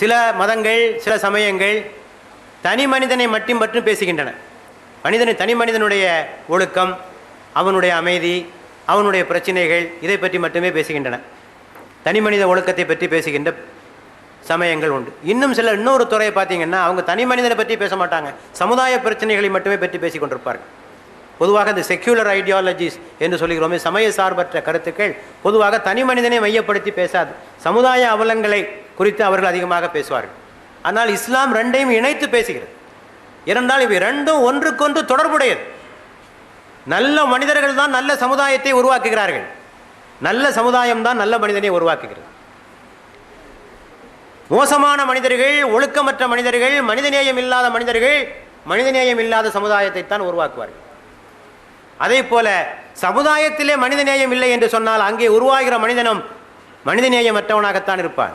சில மதங்கள் சில சமயங்கள் தனி மனிதனை மட்டும் மட்டும் பேசுகின்றன. மனிதனை தனி மனிதனுடைய ஒழுக்கம் அவனுடைய அமைதி அவனுடைய பிரச்சனைகள் இதை பற்றி மட்டுமே பேசுகின்றன. தனி மனித ஒழுக்கத்தை பற்றி பேசுகின்ற சமயங்கள் உண்டு. இன்னும் சில இன்னொரு துறையை பார்த்தீங்கன்னா அவங்க தனி மனிதனை பற்றி பேச மாட்டாங்க. சமுதாய பிரச்சனைகளை மட்டுமே பற்றி பேசிக்கொண்டிருப்பார்கள் பொதுவாக இந்த செக்யூலர் ஐடியாலஜிஸ் என்று சொல்லுகிறோமே சமய சார்பற்ற கருத்துக்கள் பொதுவாக தனி மனிதனை மையப்படுத்தி பேசாது. சமுதாய அவலங்களை குறித்து அவர்கள் அதிகமாக பேசுவார்கள். ஆனால் இஸ்லாம் ரெண்டையும் இணைத்து பேசுகிறது. இருந்தால் இவை ரெண்டும் ஒன்றுக்கொன்று தொடர்புடையது. நல்ல மனிதர்கள் தான் நல்ல சமுதாயத்தை உருவாக்குகிறார்கள். நல்ல சமுதாயம் தான் நல்ல மனிதனை உருவாக்குகிறது. மோசமான மனிதர்கள் ஒழுக்கமற்ற மனிதர்கள் மனிதநேயம் இல்லாத மனிதர்கள் மனிதநேயம் இல்லாத சமுதாயத்தை தான் உருவாக்குவார்கள். அதே போல சமுதாயத்திலே மனிதநேயம் இல்லை என்று சொன்னால் அங்கே உருவாகிற மனிதனும் மனிதநேயமற்றவனாகத்தான் இருப்பான்.